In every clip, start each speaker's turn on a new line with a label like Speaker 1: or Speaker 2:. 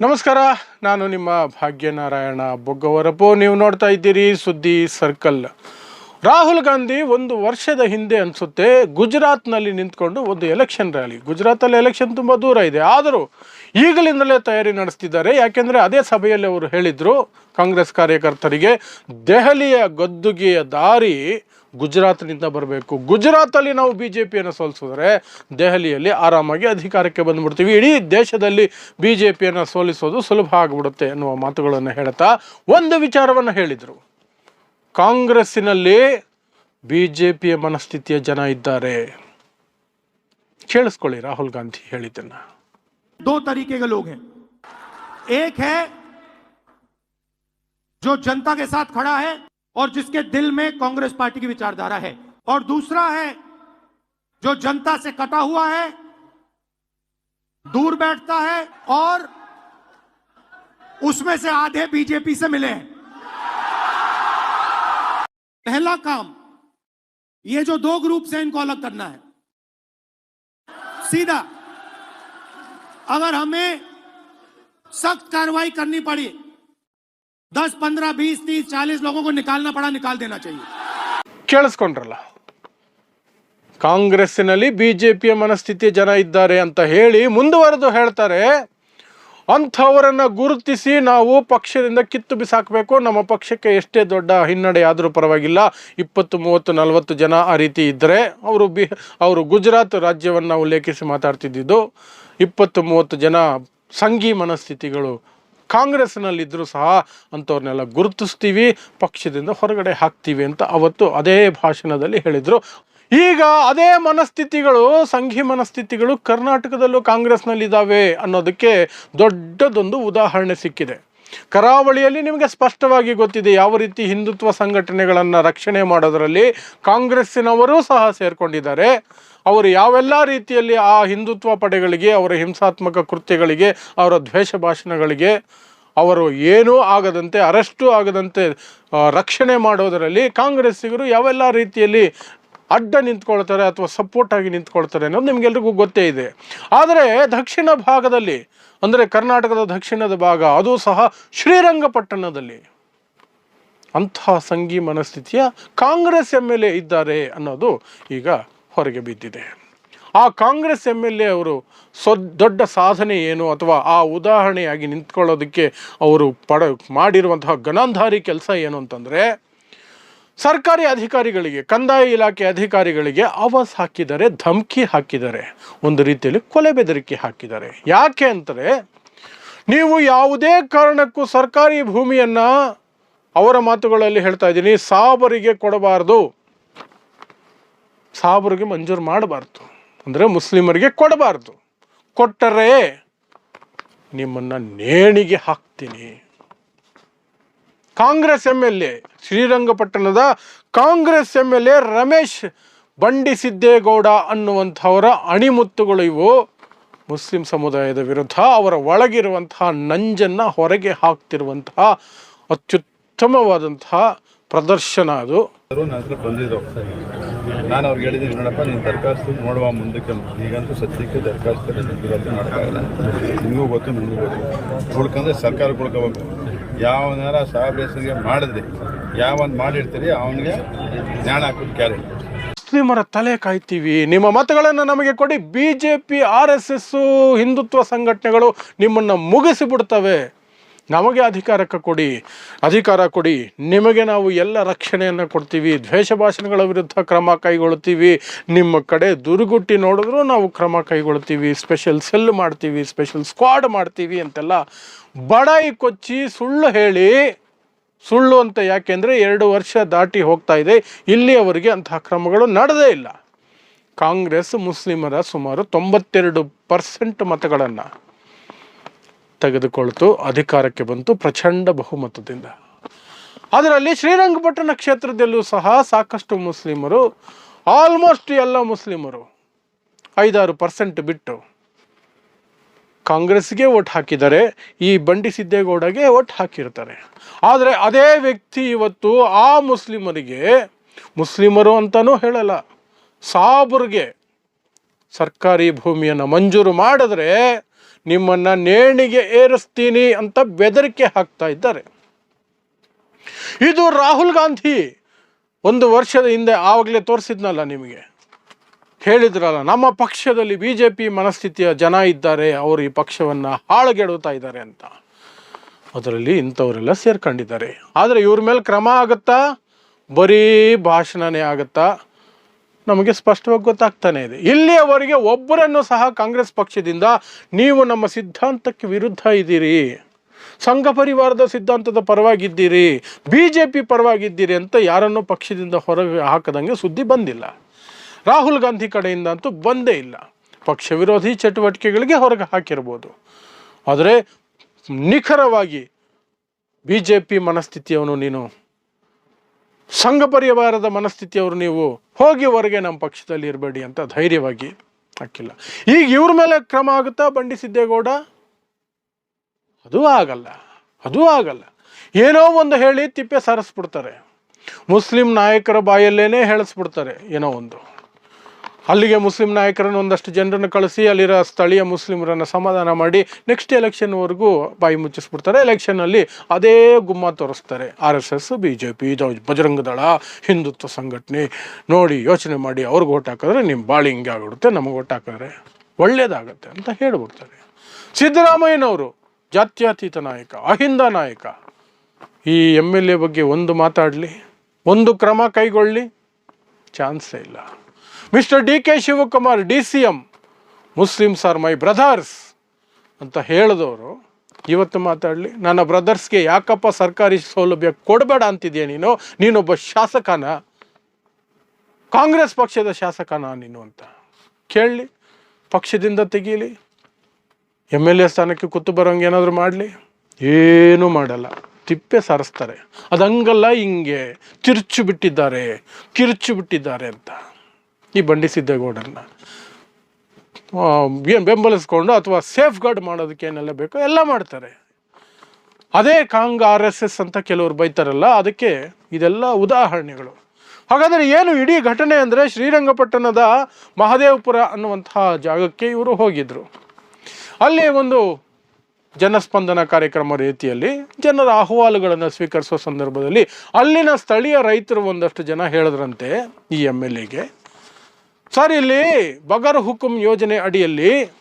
Speaker 1: ನಮಸ್ಕಾರ ನಾನು ನಿಮ್ಮ ಭಾಗ್ಯನಾರಾಯಣ ಬೊಗ್ಗವರಪು. ನೀವು ನೋಡ್ತಾ ಇದ್ದೀರಿ ಸುದ್ದಿ ಸರ್ಕಲ್. ರಾಹುಲ್ ಗಾಂಧಿ ಒಂದು ವರ್ಷದ ಹಿಂದೆ ಅನಿಸುತ್ತೆ ಗುಜರಾತ್ನಲ್ಲಿ ನಿಂತ್ಕೊಂಡು ಒಂದು ಎಲೆಕ್ಷನ್ ರ್ಯಾಲಿ. ಗುಜರಾತಲ್ಲಿ ಎಲೆಕ್ಷನ್ ತುಂಬ ದೂರ ಇದೆ. ಆದರೂ ಈಗಲಿಂದಲೇ ತಯಾರಿ ನಡೆಸ್ತಿದ್ದಾರೆ. ಯಾಕೆಂದರೆ ಅದೇ ಸಭೆಯಲ್ಲಿ ಅವರು ಹೇಳಿದರು ಕಾಂಗ್ರೆಸ್ ಕಾರ್ಯಕರ್ತರಿಗೆ, ದೆಹಲಿಯ ಗದ್ದುಗೆಯ ದಾರಿ ಗುಜರಾತ್ನಿಂದ ಬರಬೇಕು. ಗುಜರಾತಲ್ಲಿ ನಾವು ಬಿ ಜೆ ಪಿಯನ್ನು ಸೋಲಿಸಿದ್ರೆ ದೆಹಲಿಯಲ್ಲಿ ಆರಾಮಾಗಿ ಅಧಿಕಾರಕ್ಕೆ ಬಂದುಬಿಡ್ತೀವಿ. ಇಡೀ ದೇಶದಲ್ಲಿ ಬಿ ಜೆ ಪಿಯನ್ನು ಸೋಲಿಸೋದು ಸುಲಭ ಆಗಿಬಿಡುತ್ತೆ ಎನ್ನುವ ಮಾತುಗಳನ್ನು ಹೇಳ್ತಾ ಒಂದು ವಿಚಾರವನ್ನು ಹೇಳಿದರು. ಕಾಂಗ್ರೆಸ್ಸಿನಲ್ಲಿ ಬಿ ಜೆ ಪಿಯ ಮನಸ್ಥಿತಿಯ ಜನ ಇದ್ದಾರೆ ಕೇಳಿಸ್ಕೊಳ್ಳಿ ರಾಹುಲ್ ಗಾಂಧಿ ಹೇಳಿದ್ದನ್ನು
Speaker 2: दो तरीके के लोग हैं एक है जो जनता के साथ खड़ा है और जिसके दिल में कांग्रेस पार्टी की विचारधारा है और दूसरा है जो जनता से कटा हुआ है दूर बैठता है और उसमें से आधे बीजेपी से मिले हैं पहला काम ये जो दो ग्रुप से इनको अलग करना है सीधा अगर हमें सख्त कार्रवाई करनी पड़ी दस पंद्रह बीस तीस चालीस लोगों को निकालना पड़ा निकाल देना चाहिए
Speaker 1: ಕೇಳಿಸ್ಕೊಂಡ್ರಲ್ಲ ಕಾಂಗ್ರೆಸ್ಸಿನಲ್ಲಿ ಬಿ ಜೆ ಪಿಯ ಮನಸ್ಥಿತಿಯ ಜನ ಇದ್ದಾರೆ ಅಂತ ಹೇಳಿ ಮುಂದುವರೆದು ಹೇಳ್ತಾರೆ ಅಂಥವರನ್ನು ಗುರುತಿಸಿ ನಾವು ಪಕ್ಷದಿಂದ ಕಿತ್ತು ಬಿಸಾಕಬೇಕು. ನಮ್ಮ ಪಕ್ಷಕ್ಕೆ ಎಷ್ಟೇ ದೊಡ್ಡ ಹಿನ್ನಡೆ ಆದರೂ ಪರವಾಗಿಲ್ಲ. ಇಪ್ಪತ್ತು, ಮೂವತ್ತು, ನಲವತ್ತು ಜನ ಆ ರೀತಿ ಇದ್ದರೆ ಅವರು ಬಿ, ಅವರು ಗುಜರಾತ್ ರಾಜ್ಯವನ್ನು ಉಲ್ಲೇಖಿಸಿ ಮಾತಾಡ್ತಿದ್ದಿದ್ದು ಇಪ್ಪತ್ತು, ಮೂವತ್ತು ಜನ ಸಂಘಿ ಮನಸ್ಥಿತಿಗಳು ಕಾಂಗ್ರೆಸ್ನಲ್ಲಿದ್ದರೂ ಸಹ ಅಂಥವ್ರನ್ನೆಲ್ಲ ಗುರುತಿಸ್ತೀವಿ. ಪಕ್ಷದಿಂದ ಹೊರಗಡೆ ಹಾಕ್ತೀವಿ ಅಂತ ಅವತ್ತು ಅದೇ ಭಾಷಣದಲ್ಲಿ ಹೇಳಿದರು. ಈಗ ಅದೇ ಮನಸ್ಥಿತಿಗಳು, ಸಂಘಿ ಮನಸ್ಥಿತಿಗಳು ಕರ್ನಾಟಕದಲ್ಲೂ ಕಾಂಗ್ರೆಸ್ನಲ್ಲಿದ್ದಾವೆ ಅನ್ನೋದಕ್ಕೆ ದೊಡ್ಡದೊಂದು ಉದಾಹರಣೆ ಸಿಕ್ಕಿದೆ. ಕರಾವಳಿಯಲ್ಲಿ ನಿಮಗೆ ಸ್ಪಷ್ಟವಾಗಿ ಗೊತ್ತಿದೆ, ಯಾವ ರೀತಿ ಹಿಂದುತ್ವ ಸಂಘಟನೆಗಳನ್ನು ರಕ್ಷಣೆ ಮಾಡೋದರಲ್ಲಿ ಕಾಂಗ್ರೆಸ್ಸಿನವರೂ ಸಹ ಸೇರ್ಕೊಂಡಿದ್ದಾರೆ. ಅವರು ಯಾವೆಲ್ಲ ರೀತಿಯಲ್ಲಿ ಆ ಹಿಂದುತ್ವ ಪಡೆಗಳಿಗೆ, ಅವರ ಹಿಂಸಾತ್ಮಕ ಕೃತ್ಯಗಳಿಗೆ, ಅವರ ದ್ವೇಷ ಭಾಷಣಗಳಿಗೆ, ಅವರು ಏನೂ ಆಗದಂತೆ, ಅರೆಸ್ಟು ಆಗದಂತೆ ರಕ್ಷಣೆ ಮಾಡೋದರಲ್ಲಿ ಕಾಂಗ್ರೆಸ್ಸಿಗರು ಯಾವೆಲ್ಲ ರೀತಿಯಲ್ಲಿ ಅಡ್ಡ ನಿಂತ್ಕೊಳ್ತಾರೆ ಅಥವಾ ಸಪೋರ್ಟ್ ಆಗಿ ನಿಂತ್ಕೊಳ್ತಾರೆ ಅನ್ನೋದು ನಿಮಗೆಲ್ರಿಗೂ ಗೊತ್ತೇ ಇದೆ. ಆದರೆ ದಕ್ಷಿಣ ಭಾಗದಲ್ಲಿ, ಅಂದರೆ ಕರ್ನಾಟಕದ ದಕ್ಷಿಣದ ಭಾಗ, ಅದು ಸಹ ಶ್ರೀರಂಗಪಟ್ಟಣದಲ್ಲಿ. ಅಂತಹ ಸಂಘಿ ಮನಸ್ಥಿತಿಯ ಕಾಂಗ್ರೆಸ್ ಎಂ ಎಲ್ ಎ ಇದ್ದಾರೆ ಅನ್ನೋದು ಈಗ ಹೊರಗೆ ಬಿದ್ದಿದೆ. ಆ ಕಾಂಗ್ರೆಸ್ ಎಂ ಎಲ್ ಎ ಅವರು ಸೊ, ದೊಡ್ಡ ಸಾಧನೆ ಏನು ಅಥವಾ ಆ ಉದಾಹರಣೆಯಾಗಿ ನಿಂತ್ಕೊಳ್ಳೋದಕ್ಕೆ ಅವರು ಪಡ, ಮಾಡಿರುವಂತಹ ಗಣಾಂಧಾರಿ ಕೆಲಸ ಏನು ಅಂತಂದರೆ ಸರ್ಕಾರಿ ಅಧಿಕಾರಿಗಳಿಗೆ, ಕಂದಾಯ ಇಲಾಖೆ ಅಧಿಕಾರಿಗಳಿಗೆ ಆವಾಸ್ ಹಾಕಿದರೆ, ಧಮಕಿ ಹಾಕಿದ್ದಾರೆ ಒಂದು ರೀತಿಯಲ್ಲಿ ಕೊಲೆ ಬೆದರಿಕೆ ಹಾಕಿದ್ದಾರೆ ಯಾಕೆ ಅಂದರೆ, ನೀವು ಯಾವುದೇ ಕಾರಣಕ್ಕೂ ಸರ್ಕಾರಿ ಭೂಮಿಯನ್ನು ಅವರ ಮಾತುಗಳಲ್ಲಿ ಹೇಳ್ತಾ ಇದ್ದೀನಿ, ಸಾಬರಿಗೆ ಕೊಡಬಾರ್ದು. ಸಾಬರಿಗೆ ಮಂಜೂರು ಮಾಡಬಾರ್ದು. ಅಂದರೆ ಮುಸ್ಲಿಮರಿಗೆ ಕೊಡಬಾರ್ದು. ಕೊಟ್ಟರೆ ನಿಮ್ಮನ್ನು ನೇಣಿಗೆ ಹಾಕ್ತೀನಿ. ಕಾಂಗ್ರೆಸ್ ಎಂ ಎಲ್ ಎ ಶ್ರೀರಂಗಪಟ್ಟಣದ Congress M L A Ramesh Bandi Siddegowda ಅನ್ನುವಂಥವರ ಅಣಿಮುತ್ತುಗಳು ಇವು. ಮುಸ್ಲಿಂ ಸಮುದಾಯದ ವಿರುದ್ಧ ಅವರ ಒಳಗಿರುವಂತಹ ನಂಜನ್ನು ಹೊರಗೆ ಹಾಕ್ತಿರುವಂತಹ ಅತ್ಯುತ್ತಮವಾದಂತಹ ಪ್ರದರ್ಶನ ಅದು.
Speaker 3: ನಾನು ಅವ್ರಿಗೆ ಹೇಳಿದ್ದೀನಿ, ನೋಡಪ್ಪ, ನೀನು ದರಖಾಸ್ತು ನೋಡುವ ಮುಂದಕ್ಕೆ. ಈಗಂತೂ ಸದ್ಯಕ್ಕೆ ದರಖಾಸ್ತು ನಿಂತಿರೋದು ಮಾಡೋಕ್ಕಾಗಲ್ಲ ನಿಮಗೂ ಗೊತ್ತು ನಿಮಗೂ ಗೊತ್ತು. ಉಳ್ಕಂದ್ರೆ ಸರ್ಕಾರ ಉಳ್ಕೋಬೇಕು ಯಾವನಾರ ಸಾಹೇಬ್ ಹೆಸರಿಗೆ ಮಾಡಿದ್ರಿ? ಯಾವನ್ ಮಾಡಿರ್ತೀರಿ? ಅವನಿಗೆ ಜ್ಞಾನ ಹಾಕೋದು ಕ್ಯಾರೆ.
Speaker 1: ಮುಸ್ಲಿಮರ ತಲೆ ಕಾಯ್ತೀವಿ. ನಿಮ್ಮ ಮತಗಳನ್ನು ನಮಗೆ ಕೊಡಿ. B J P R S S Hindutva ಸಂಘಟನೆಗಳು ನಿಮ್ಮನ್ನು ಮುಗಿಸಿಬಿಡ್ತವೆ. ನಮಗೆ ಅಧಿಕಾರಕ್ಕೆ ಕೊಡಿ, ಅಧಿಕಾರ ಕೊಡಿ. ನಿಮಗೆ ನಾವು ಎಲ್ಲ ರಕ್ಷಣೆಯನ್ನು ಕೊಡ್ತೀವಿ, ದ್ವೇಷ ಭಾಷಣಗಳ ವಿರುದ್ಧ ಕ್ರಮ ಕೈಗೊಳ್ತೀವಿ ನಿಮ್ಮ ಕಡೆ ದುರುಗುಟ್ಟಿ ನೋಡಿದ್ರೂ ನಾವು ಕ್ರಮ ಕೈಗೊಳ್ತೀವಿ ಸ್ಪೆಷಲ್ ಸೆಲ್ ಮಾಡ್ತೀವಿ ಸ್ಪೆಷಲ್ ಸ್ಕ್ವಾಡ್ ಮಾಡ್ತೀವಿ ಅಂತೆಲ್ಲ ಬಡಾಯಿ ಕೊಚ್ಚಿ ಸುಳ್ಳು ಹೇಳಿ, ಸುಳ್ಳು ಅಂತ ಯಾಕೆಂದರೆ ಎರಡು ವರ್ಷ ದಾಟಿ ಹೋಗ್ತಾ ಇದೆ, ಇಲ್ಲಿಯವರೆಗೆ ಅಂತಹ ಕ್ರಮಗಳು ನಡೆದೇ ಇಲ್ಲ. ಕಾಂಗ್ರೆಸ್ ಮುಸ್ಲಿಮರ ಸುಮಾರು ತೊಂಬತ್ತೆರಡು ಪರ್ಸೆಂಟ್ ಮತಗಳನ್ನು ತೆಗೆದುಕೊಳ್ತು, ಅಧಿಕಾರಕ್ಕೆ ಬಂತು ಪ್ರಚಂಡ ಬಹುಮತದಿಂದ. ಅದರಲ್ಲಿ ಶ್ರೀರಂಗಪಟ್ಟಣ ಕ್ಷೇತ್ರದಲ್ಲೂ ಸಹ ಸಾಕಷ್ಟು ಮುಸ್ಲಿಮರು ಆಲ್ಮೋಸ್ಟ್ ಎಲ್ಲ ಮುಸ್ಲಿಮರು, ಐದಾರು ಪರ್ಸೆಂಟ್ ಬಿಟ್ಟು ಕಾಂಗ್ರೆಸ್ಗೆ ಓಟ್ ಹಾಕಿದ್ದಾರೆ ಈ ಬಂಡಿ ಸಿದ್ದೇಗೌಡಗೆ ಓಟ್ ಹಾಕಿರ್ತಾರೆ. ಆದರೆ ಅದೇ ವ್ಯಕ್ತಿ ಇವತ್ತು ಆ ಮುಸ್ಲಿಮರಿಗೆ, ಮುಸ್ಲಿಮರು ಅಂತಲೂ ಹೇಳಲ್ಲ, ಸಾಬ್ರಿಗೆ ಸರ್ಕಾರಿ ಭೂಮಿಯನ್ನು ಮಂಜೂರು ಮಾಡಿದ್ರೆ ನಿಮ್ಮನ್ನು ನೇಣಿಗೆ ಏರಿಸ್ತೀನಿ ಅಂತ ಬೆದರಿಕೆ ಹಾಕ್ತಾ ಇದ್ದಾರೆ. ಇದು ರಾಹುಲ್ ಗಾಂಧಿ ಒಂದು ವರ್ಷದ ಹಿಂದೆ ಆವಾಗಲೇ ತೋರಿಸಿದ್ನಲ್ಲ ನಿಮಗೆ? ಹೇಳಿದ್ರಲ್ಲ, ನಮ್ಮ ಪಕ್ಷದಲ್ಲಿ ಬಿ ಜೆ ಪಿ ಮನಸ್ಥಿತಿಯ ಜನ ಇದ್ದಾರೆ, ಅವರು ಈ ಪಕ್ಷವನ್ನು ಹಾಳುಗೆಡುತ್ತಾ ಇದ್ದಾರೆ ಅಂತ. ಅದರಲ್ಲಿ ಇಂಥವರೆಲ್ಲ ಸೇರ್ಕೊಂಡಿದ್ದಾರೆ. ಆದರೆ ಇವ್ರ ಮೇಲೆ ಕ್ರಮ ಆಗುತ್ತಾ? ಬರೀ ಭಾಷಣನೇ ಆಗುತ್ತಾ? ನಮಗೆ ಸ್ಪಷ್ಟವಾಗಿ ಗೊತ್ತಾಗ್ತಾನೆ ಇದೆ. ಇಲ್ಲಿಯವರೆಗೆ ಒಬ್ಬರನ್ನು ಸಹ ಕಾಂಗ್ರೆಸ್ ಪಕ್ಷದಿಂದ ನೀವು ನಮ್ಮ ಸಿದ್ಧಾಂತಕ್ಕೆ ವಿರುದ್ಧ ಇದ್ದೀರಿ. ಸಂಘ ಪರಿವಾರದ ಸಿದ್ಧಾಂತದ ಪರವಾಗಿದ್ದೀರಿ. ಬಿ ಜೆ ಪಿ ಪರವಾಗಿದ್ದೀರಿ ಅಂತ ಯಾರನ್ನೂ ಪಕ್ಷದಿಂದ ಹೊರಗೆ ಹಾಕದಂಗೆ ಸುದ್ದಿ ಬಂದಿಲ್ಲ. ರಾಹುಲ್ ಗಾಂಧಿ ಕಡೆಯಿಂದ ಅಂತೂ ಬಂದೇ ಇಲ್ಲ. ಪಕ್ಷ ವಿರೋಧಿ ಚಟುವಟಿಕೆಗಳಿಗೆ ಹೊರಗೆ ಹಾಕಿರ್ಬೋದು. ಆದರೆ ನಿಖರವಾಗಿ ಬಿ ಜೆ ಪಿ ಮನಸ್ಥಿತಿಯವನು ನೀನು ಸಂಘ ಪರಿವಾರದ ಮನಸ್ಥಿತಿಯವರು ನೀವು ಹೋಗಿ ಹೊರಗೆ ನಮ್ಮ ಪಕ್ಷದಲ್ಲಿ ಇರಬೇಡಿ ಅಂತ ಧೈರ್ಯವಾಗಿ ಹಾಕಿಲ್ಲ ಈಗ ಇವ್ರ ಮೇಲೆ ಕ್ರಮ ಆಗುತ್ತಾ ಬಂಡಿ ಸಿದ್ದೇಗೌಡ? ಅದು ಆಗಲ್ಲ ಅದು ಆಗಲ್ಲ. ಏನೋ ಒಂದು ಹೇಳಿ ತಿಪ್ಪೆ ಸಾರಿಸ್ಬಿಡ್ತಾರೆ. ಮುಸ್ಲಿಂ ನಾಯಕರ ಬಾಯಲ್ಲೇನೆ ಹೇಳಿಸ್ಬಿಡ್ತಾರೆ ಏನೋ ಒಂದು. ಅಲ್ಲಿಗೆ ಮುಸ್ಲಿಂ ನಾಯಕರನ್ನು ಒಂದಷ್ಟು ಜನರನ್ನು ಕಳಿಸಿ, ಅಲ್ಲಿರೋ ಸ್ಥಳೀಯ ಮುಸ್ಲಿಮರನ್ನು ಸಮಾಧಾನ ಮಾಡಿ ನೆಕ್ಸ್ಟ್ ಎಲೆಕ್ಷನ್ವರೆಗೂ ಬಾಯಿ ಮುಚ್ಚಿಸ್ಬಿಡ್ತಾರೆ. ಎಲೆಕ್ಷನಲ್ಲಿ ಅದೇ ಗುಮ್ಮ ತೋರಿಸ್ತಾರೆ. R S S B J P Bajrang Dal, Hindutva ಸಂಘಟನೆ. ನೋಡಿ, ಯೋಚನೆ ಮಾಡಿ ಅವ್ರಿಗೆ ಓಟ್ ಹಾಕಿದ್ರೆ ನಿಮ್ಮ ಬಾಳಿ ಹಿಂಗೆ ಆಗಿಬಿಡುತ್ತೆ, ನಮಗೆ ಓಟ್ ಹಾಕಿದ್ರೆ ಒಳ್ಳೇದಾಗತ್ತೆ ಅಂತ ಹೇಳ್ಬಿಡ್ತಾರೆ. ಸಿದ್ದರಾಮಯ್ಯನವರು ಜಾತ್ಯತೀತ ನಾಯಕ, ಅಹಿಂದ ನಾಯಕ. ಈ ಎಂ ಎಲ್ ಎ ಬಗ್ಗೆ ಒಂದು ಮಾತಾಡಲಿ, ಒಂದು ಕ್ರಮ ಕೈಗೊಳ್ಳಲಿ ಚಾನ್ಸೇ ಇಲ್ಲ. Mister D K Shivakumar, D C M Muslims are my brothers ಅಂತ ಹೇಳಿದವರು, ಇವತ್ತು ಮಾತಾಡಲಿ, ನನ್ನ ಬ್ರದರ್ಸ್ಗೆ ಯಾಕಪ್ಪ ಸರ್ಕಾರಿ ಸೌಲಭ್ಯ ಕೊಡಬೇಡ ಅಂತಿದ್ಯಾ ನೀನು? ನೀನೊಬ್ಬ ಶಾಸಕನ? ಕಾಂಗ್ರೆಸ್ ಪಕ್ಷದ ಶಾಸಕನ ನೀನು ಅಂತ ಕೇಳಲಿ, ಪಕ್ಷದಿಂದ ತೆಗೀಲಿ ಎಂ ಎಲ್ ಎ ಸ್ಥಾನಕ್ಕೆ ಕೂತು ಬರೋಂಗೆ ಏನಾದರೂ ಮಾಡಲಿ? ಏನೂ ಮಾಡಲ್ಲ, ತಿಪ್ಪೆ ಸಾರಿಸ್ತಾರೆ, ಅದಂಗಲ್ಲ ಹಿಂಗೆ, ತಿರುಚು ಬಿಟ್ಟಿದ್ದಾರೆ ಕಿರುಚು ಬಿಟ್ಟಿದ್ದಾರೆ ಅಂತ. ಈ ಬಂಡಿ ಸಿದ್ದೇಗೌಡರನ್ನ ಏನು ಬೆಂಬಲಿಸ್ಕೊಂಡು ಅಥವಾ ಸೇಫ್ ಗಾರ್ಡ್ ಮಾಡೋದಕ್ಕೆ ಏನೆಲ್ಲ ಬೇಕೋ ಎಲ್ಲ ಮಾಡ್ತಾರೆ. ಅದೇ ಕಾಂಗ್ ಆರ್ ಎಸ್ ಎಸ್ ಅಂತ ಕೆಲವರು ಬೈತಾರಲ್ಲ, ಅದಕ್ಕೆ ಇದೆಲ್ಲ ಉದಾಹರಣೆಗಳು. ಹಾಗಾದರೆ ಏನು ಇಡೀ ಘಟನೆ ಅಂದರೆ ಶ್ರೀರಂಗಪಟ್ಟಣದ ಮಹದೇವಪುರ ಅನ್ನುವಂತಹ ಜಾಗಕ್ಕೆ ಇವರು ಹೋಗಿದ್ರು. ಅಲ್ಲಿ ಒಂದು ಜನಸ್ಪಂದನ ಕಾರ್ಯಕ್ರಮ ರೀತಿಯಲ್ಲಿ ಜನರ ಅಹವಾಲುಗಳನ್ನು ಸ್ವೀಕರಿಸುವ ಸಂದರ್ಭದಲ್ಲಿ ಅಲ್ಲಿನ ಸ್ಥಳೀಯ ರೈತರು ಒಂದಷ್ಟು ಜನ ಹೇಳಿದ್ರಂತೆ ಈ ಎಂ ಎಲ್ ಎಗೆ. ಸರ್ ಇಲ್ಲಿ ಬಗರ್ ಹುಕುಂ ಯೋಜನೆ ಅಡಿಯಲ್ಲಿ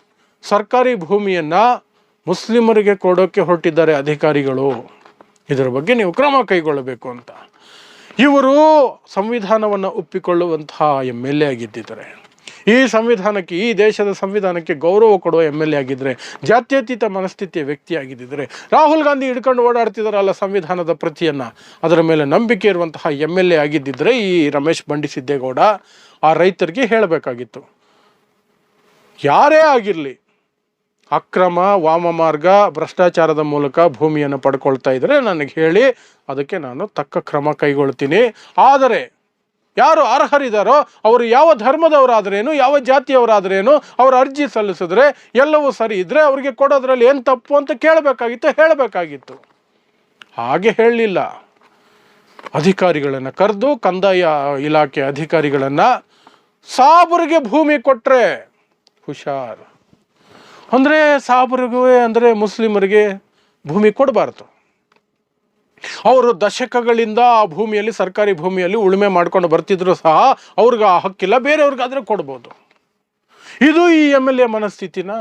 Speaker 1: ಸರ್ಕಾರಿ ಭೂಮಿಯನ್ನು ಮುಸ್ಲಿಮರಿಗೆ ಕೊಡೋಕ್ಕೆ ಹೊರಟಿದ್ದಾರೆ ಅಧಿಕಾರಿಗಳು. ಇದರ ಬಗ್ಗೆ ನೀವು ಕ್ರಮ ಕೈಗೊಳ್ಳಬೇಕು ಅಂತ. ಇವರು ಸಂವಿಧಾನವನ್ನು ಒಪ್ಪಿಕೊಳ್ಳುವಂತಹ ಎಂ ಎಲ್ ಎ ಆಗಿದ್ದಿದ್ದಾರೆ. ಈ ಸಂವಿಧಾನಕ್ಕೆ, ಈ ದೇಶದ ಸಂವಿಧಾನಕ್ಕೆ ಗೌರವ ಕೊಡುವ ಎಂ ಎಲ್ ಎ ಆಗಿದ್ದರೆ ಜಾತ್ಯತೀತ ಮನಸ್ಥಿತಿಯ ವ್ಯಕ್ತಿ ಆಗಿದ್ದಿದ್ರೆ ರಾಹುಲ್ ಗಾಂಧಿ ಹಿಡ್ಕೊಂಡು ಓಡಾಡ್ತಿದ್ದಾರಲ್ಲ ಸಂವಿಧಾನದ ಪ್ರತಿಯನ್ನು, ಅದರ ಮೇಲೆ ನಂಬಿಕೆ ಇರುವಂತಹ ಎಂ ಎಲ್ ಎ ಆಗಿದ್ದಿದ್ರೆ ಈ ರಮೇಶ್ ಬಂಡಿ ಸಿದ್ದೇಗೌಡ ಆ ರೈತರಿಗೆ ಹೇಳಬೇಕಾಗಿತ್ತು. ಯಾರೇ ಆಗಿರಲಿ, ಅಕ್ರಮ, ವಾಮ ಮಾರ್ಗ, ಭ್ರಷ್ಟಾಚಾರದ ಮೂಲಕ ಭೂಮಿಯನ್ನು ಪಡ್ಕೊಳ್ತಾ ಇದ್ದರೆ ನನಗೆ ಹೇಳಿ, ಅದಕ್ಕೆ ನಾನು ತಕ್ಕ ಕ್ರಮ ಕೈಗೊಳ್ತೀನಿ. ಆದರೆ ಯಾರು ಅರ್ಹರಿದಾರೋ ಅವರು ಯಾವ ಧರ್ಮದವರಾದ್ರೇನು, ಯಾವ ಜಾತಿಯವರಾದ್ರೇನು, ಅವ್ರ ಅರ್ಜಿ ಸಲ್ಲಿಸಿದ್ರೆ ಎಲ್ಲವೂ ಸರಿ ಇದ್ದರೆ ಅವರಿಗೆ ಕೊಡೋದ್ರಲ್ಲಿ ಏನು ತಪ್ಪು ಅಂತ ಕೇಳಬೇಕಾಗಿತ್ತು, ಹೇಳಬೇಕಾಗಿತ್ತು. ಹಾಗೆ ಹೇಳಲಿಲ್ಲ. ಅಧಿಕಾರಿಗಳನ್ನು ಕರೆದು ಕಂದಾಯ ಇಲಾಖೆ ಅಧಿಕಾರಿಗಳನ್ನು ಸಾಬರಿಗೆ ಭೂಮಿ ಕೊಟ್ಟರೆ ಹುಷಾರ್. ಅಂದರೆ ಸಾಬರಿಗೂ ಅಂದರೆ ಮುಸ್ಲಿಮರಿಗೆ ಭೂಮಿ ಕೊಡಬಾರ್ದು. ಅವರು ದಶಕಗಳಿಂದ ಆ ಭೂಮಿಯಲ್ಲಿ, ಸರ್ಕಾರಿ ಭೂಮಿಯಲ್ಲಿ ಉಳುಮೆ ಮಾಡ್ಕೊಂಡು ಬರ್ತಿದ್ರು ಸಹ ಅವ್ರಿಗೆ ಆ ಹಕ್ಕಿಲ್ಲ, ಬೇರೆಯವ್ರಿಗಾದ್ರೆ ಕೊಡ್ಬೋದು. ಇದು ಈ ಎಂ ಎಲ್ ಎ ಮನಸ್ಥಿತಿನ.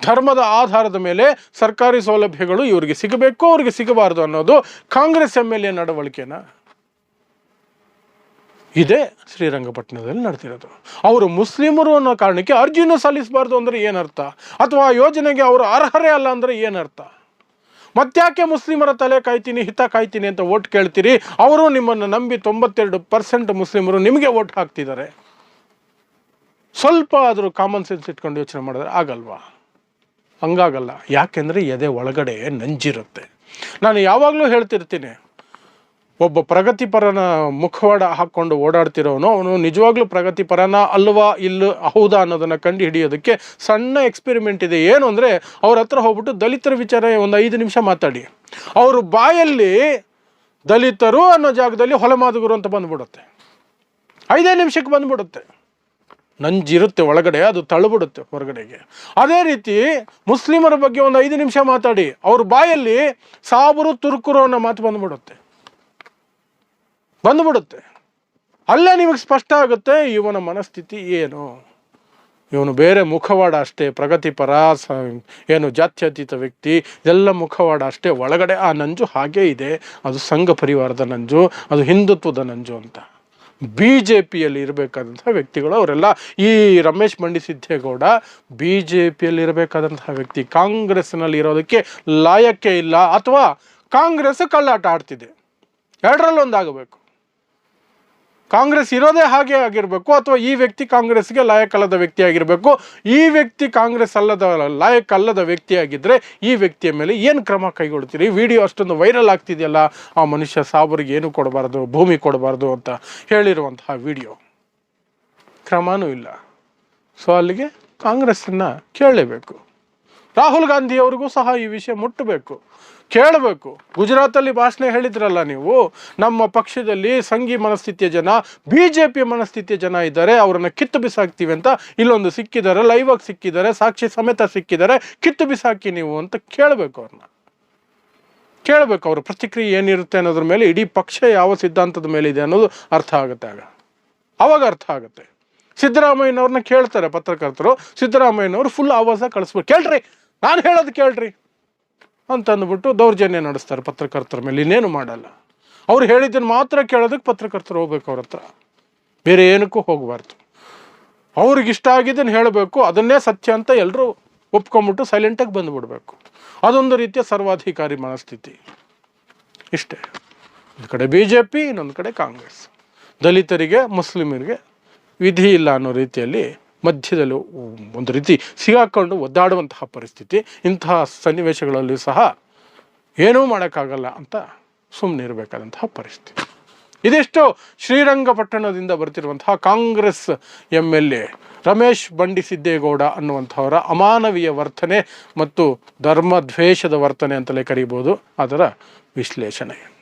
Speaker 1: ಧರ್ಮದ ಆಧಾರದ ಮೇಲೆ ಸರ್ಕಾರಿ ಸೌಲಭ್ಯಗಳು ಇವರಿಗೆ ಸಿಗಬೇಕು, ಅವ್ರಿಗೆ ಸಿಗಬಾರ್ದು ಅನ್ನೋದು ಕಾಂಗ್ರೆಸ್ ಎಂ ಎಲ್ ಎ ನಡವಳಿಕೆನ. ಇದೇ ಶ್ರೀರಂಗಪಟ್ಟಣದಲ್ಲಿ ನಡೆದಿರೋದು ಅವರು ಮುಸ್ಲಿಮರು ಅನ್ನೋ ಕಾರಣಕ್ಕೆ ಅರ್ಜಿನೂ ಸಲ್ಲಿಸಬಾರ್ದು ಅಂದರೆ ಏನರ್ಥ? ಅಥವಾ ಯೋಜನೆಗೆ ಅವರು ಅರ್ಹರೇ ಅಲ್ಲ ಅಂದರೆ ಏನರ್ಥ? ಮತ್ತ್ಯಾಕೆ ಮುಸ್ಲಿಮರ ತಲೆ ಕಾಯ್ತೀನಿ, ಹಿತ ಕಾಯ್ತೀನಿ ಅಂತ ಓಟ್ ಕೇಳ್ತೀರಿ? ಅವರು ನಿಮ್ಮನ್ನು ನಂಬಿ ತೊಂಬತ್ತೆರಡು ಪರ್ಸೆಂಟ್ ಮುಸ್ಲಿಮರು ನಿಮಗೆ ಓಟ್ ಹಾಕ್ತಿದ್ದಾರೆ. ಸ್ವಲ್ಪ ಆದರೂ ಕಾಮನ್ ಸೆನ್ಸ್ ಇಟ್ಕೊಂಡು ಯೋಚನೆ ಮಾಡಿದ್ರೆ ಆಗಲ್ವಾ? ಹಂಗಾಗಲ್ಲ. ಯಾಕೆಂದರೆ ಎದೆ ಒಳಗಡೆ ನಂಜಿರುತ್ತೆ. ನಾನು ಯಾವಾಗಲೂ ಹೇಳ್ತಿರ್ತೀನಿ ಒಬ್ಬ ಪ್ರಗತಿಪರನ ಮುಖವಾಡ ಹಾಕ್ಕೊಂಡು ಓಡಾಡ್ತಿರೋನು, ಅವನು ನಿಜವಾಗ್ಲೂ ಪ್ರಗತಿಪರನ ಅಲ್ವಾ ಇಲ್ಲ ಹೌದಾ ಅನ್ನೋದನ್ನು ಕಂಡು ಹಿಡಿಯೋದಕ್ಕೆ ಸಣ್ಣ ಎಕ್ಸ್ಪೆರಿಮೆಂಟ್ ಇದೆ. ಏನು ಅಂದರೆ ಅವ್ರ ಹತ್ರ ಹೋಗ್ಬಿಟ್ಟು ದಲಿತರ ವಿಚಾರ ಒಂದು ಐದು ನಿಮಿಷ ಮಾತಾಡಿ. ಅವರು ಬಾಯಲ್ಲಿ ದಲಿತರು ಅನ್ನೋ ಜಾಗದಲ್ಲಿ ಹೊಲಮಾದುಗುರು ಅಂತ ಬಂದ್ಬಿಡುತ್ತೆ. ಐದೇ ನಿಮಿಷಕ್ಕೆ ಬಂದ್ಬಿಡುತ್ತೆ. ನಂಜಿರುತ್ತೆ ಒಳಗಡೆ, ಅದು ತಳ್ಳುಬಿಡುತ್ತೆ ಹೊರಗಡೆಗೆ. ಅದೇ ರೀತಿ ಮುಸ್ಲಿಮರ ಬಗ್ಗೆ ಒಂದು ಐದು ನಿಮಿಷ ಮಾತಾಡಿ. ಅವ್ರ ಬಾಯಲ್ಲಿ ಸಾಬರು ತುರುಕುರು ಅನ್ನೋ ಮಾತು ಬಂದ್ಬಿಡುತ್ತೆ. ಬಂದ್ಬಿಡುತ್ತೆ. ಅಲ್ಲೇ ನಿಮಗೆ ಸ್ಪಷ್ಟ ಆಗುತ್ತೆ, ಇವನ ಮನಸ್ಥಿತಿ ಏನು? ಇವನು ಬೇರೆ ಮುಖವಾಡ ಅಷ್ಟೇ, ಪ್ರಗತಿಪರ, ಸ, ಏನು ಜಾತ್ಯತೀತ ವ್ಯಕ್ತಿ, ಎಲ್ಲ ಮುಖವಾಡ ಅಷ್ಟೇ, ಒಳಗಡೆ ಆ ನಂಜು ಹಾಗೇ ಇದೆ. ಅದು ಸಂಘ ಪರಿವಾರದ ನಂಜು, ಅದು ಹಿಂದುತ್ವದ ನಂಜು ಅಂತ. ಬಿ ಜೆ ಪಿಯಲ್ಲಿ ಇರಬೇಕಾದಂತಹ ವ್ಯಕ್ತಿಗಳು ಅವರೆಲ್ಲ, ಈ ರಮೇಶ್ ಮಂಡಿ ಸಿದ್ದೇಗೌಡ ಬಿ ಜೆ ಪಿಯಲ್ಲಿ ಇರಬೇಕಾದಂತಹ ವ್ಯಕ್ತಿ, ಕಾಂಗ್ರೆಸ್ನಲ್ಲಿ ಇರೋದಕ್ಕೆ ಲಾಯಕ್ಕೆ ಇಲ್ಲ, ಅಥವಾ ಕಾಂಗ್ರೆಸ್ ಕಳ್ಳಾಟ ಆಡ್ತಿದೆ. ಎರಡರಲ್ಲೊಂದಾಗಬೇಕು. ಕಾಂಗ್ರೆಸ್ ಇರೋದೇ ಹಾಗೆ ಆಗಿರಬೇಕು ಅಥವಾ ಈ ವ್ಯಕ್ತಿ ಕಾಂಗ್ರೆಸ್ಗೆ ಲಾಯಕಲ್ಲದ ವ್ಯಕ್ತಿ ಆಗಿರಬೇಕು? ಈ ವ್ಯಕ್ತಿ ಕಾಂಗ್ರೆಸ್ ಅಲ್ಲದ ಲಾಯಕ್ಕಲ್ಲದ ವ್ಯಕ್ತಿ ಆಗಿದ್ದರೆ ಈ ವ್ಯಕ್ತಿಯ ಮೇಲೆ ಏನು ಕ್ರಮ ಕೈಗೊಳ್ತೀರಿ? ವಿಡಿಯೋ ಅಷ್ಟೊಂದು ವೈರಲ್ ಆಗ್ತಿದೆಯಲ್ಲ, ಆ ಮನುಷ್ಯ ಸಾಬರಿಗೆ ಏನು ಕೊಡಬಾರ್ದು, ಭೂಮಿ ಕೊಡಬಾರ್ದು ಅಂತ ಹೇಳಿರುವಂತಹ ವಿಡಿಯೋ. ಕ್ರಮನೂ ಇಲ್ಲ. ಸೊ ಅಲ್ಲಿಗೆ ಕಾಂಗ್ರೆಸ್ಸನ್ನು ಕೇಳಲೇಬೇಕು. ರಾಹುಲ್ ಗಾಂಧಿ ಅವ್ರಿಗೂ ಸಹ ಈ ವಿಷಯ ಮುಟ್ಟಬೇಕು. ಕೇಳಬೇಕು. ಗುಜರಾತಲ್ಲಿ ಭಾಷಣ ಹೇಳಿದ್ರಲ್ಲ ನೀವು? ನಮ್ಮ ಪಕ್ಷದಲ್ಲಿ ಸಂಘಿ ಮನಸ್ಥಿತಿಯ ಜನ ಬಿ ಜೆ ಪಿ ಮನಸ್ಥಿತಿಯ ಜನ ಇದ್ದಾರೆ, ಅವರನ್ನು ಕಿತ್ತು ಬಿಸಾಕ್ತೀವಿ ಅಂತ ಇಲ್ಲೊಂದು ಸಿಕ್ಕಿದ್ದಾರೆ ಲೈವ್ ಆಗಿ ಸಿಕ್ಕಿದ್ದಾರೆ, ಸಾಕ್ಷಿ ಸಮೇತ ಸಿಕ್ಕಿದ್ದಾರೆ, ಕಿತ್ತು ಬಿಸಾಕಿ ನೀವು ಅಂತ ಕೇಳಬೇಕು ಅವ್ರನ್ನ. ಕೇಳಬೇಕು ಅವ್ರ ಪ್ರತಿಕ್ರಿಯೆ ಏನಿರುತ್ತೆ ಅನ್ನೋದ್ರ ಮೇಲೆ, ಇಡೀ ಪಕ್ಷ ಯಾವ ಸಿದ್ಧಾಂತದ ಮೇಲೆ ಇದೆ ಅನ್ನೋದು ಅರ್ಥ ಆಗುತ್ತೆ ಆಗ. ಅವಾಗ ಅರ್ಥ ಆಗುತ್ತೆ. ಸಿದ್ದರಾಮಯ್ಯನವ್ರನ್ನ ಕೇಳ್ತಾರೆ ಪತ್ರಕರ್ತರು. ಸಿದ್ದರಾಮಯ್ಯನವರು ಫುಲ್ ಆವಾಸ ಕಳಿಸ್ಬೇಕು. ಕೇಳ್ರಿ! ನಾನು ಹೇಳೋದು ಕೇಳ್ರಿ! ಅಂತ ಅಂದ್ಬಿಟ್ಟು ದೌರ್ಜನ್ಯ ನಡೆಸ್ತಾರೆ ಪತ್ರಕರ್ತರ ಮೇಲೆ. ಇನ್ನೇನು ಮಾಡಲ್ಲ. ಅವ್ರು ಹೇಳಿದ್ದನ್ನು ಮಾತ್ರ ಕೇಳೋದಕ್ಕೆ ಪತ್ರಕರ್ತರು ಹೋಗ್ಬೇಕು ಅವ್ರ ಹತ್ರ. ಬೇರೆ ಏನಕ್ಕೂ ಹೋಗಬಾರ್ದು. ಅವ್ರಿಗೆ ಇಷ್ಟ ಆಗಿದ್ದನ್ನು ಹೇಳಬೇಕು. ಅದನ್ನೇ ಸತ್ಯ ಅಂತ ಎಲ್ಲರೂ ಒಪ್ಕೊಂಬಿಟ್ಟು ಸೈಲೆಂಟಾಗಿ ಬಂದುಬಿಡ್ಬೇಕು. ಅದೊಂದು ರೀತಿಯ ಸರ್ವಾಧಿಕಾರಿ ಮನಸ್ಥಿತಿ. ಇಷ್ಟೇ. ಒಂದು ಕಡೆ ಬಿ ಜೆ ಪಿ ಇನ್ನೊಂದು ಕಡೆ ಕಾಂಗ್ರೆಸ್. ದಲಿತರಿಗೆ, ಮುಸ್ಲಿಮರಿಗೆ ವಿಧಿ ಇಲ್ಲ ಅನ್ನೋ ರೀತಿಯಲ್ಲಿ ಮಧ್ಯದಲ್ಲಿ ಒಂದು ರೀತಿ ಸಿಗಾಕೊಂಡು ಒದ್ದಾಡುವಂತಹ ಪರಿಸ್ಥಿತಿ ಇಂತಹ ಸನ್ನಿವೇಶಗಳಲ್ಲಿ ಸಹ ಏನೂ ಮಾಡೋಕ್ಕಾಗಲ್ಲ ಅಂತ ಸುಮ್ಮನೆ ಇರಬೇಕಾದಂತಹ ಪರಿಸ್ಥಿತಿ. ಇದಿಷ್ಟು ಶ್ರೀರಂಗಪಟ್ಟಣದಿಂದ ಬರ್ತಿರುವಂತಹ Congress M L A Ramesh Bandi Siddegowda ಅನ್ನುವಂಥವರ ಅಮಾನವೀಯ ವರ್ತನೆ ಮತ್ತು ಧರ್ಮದ್ವೇಷದ ವರ್ತನೆ ಅಂತಲೇ ಕರೀಬೋದು ಅದರ ವಿಶ್ಲೇಷಣೆ.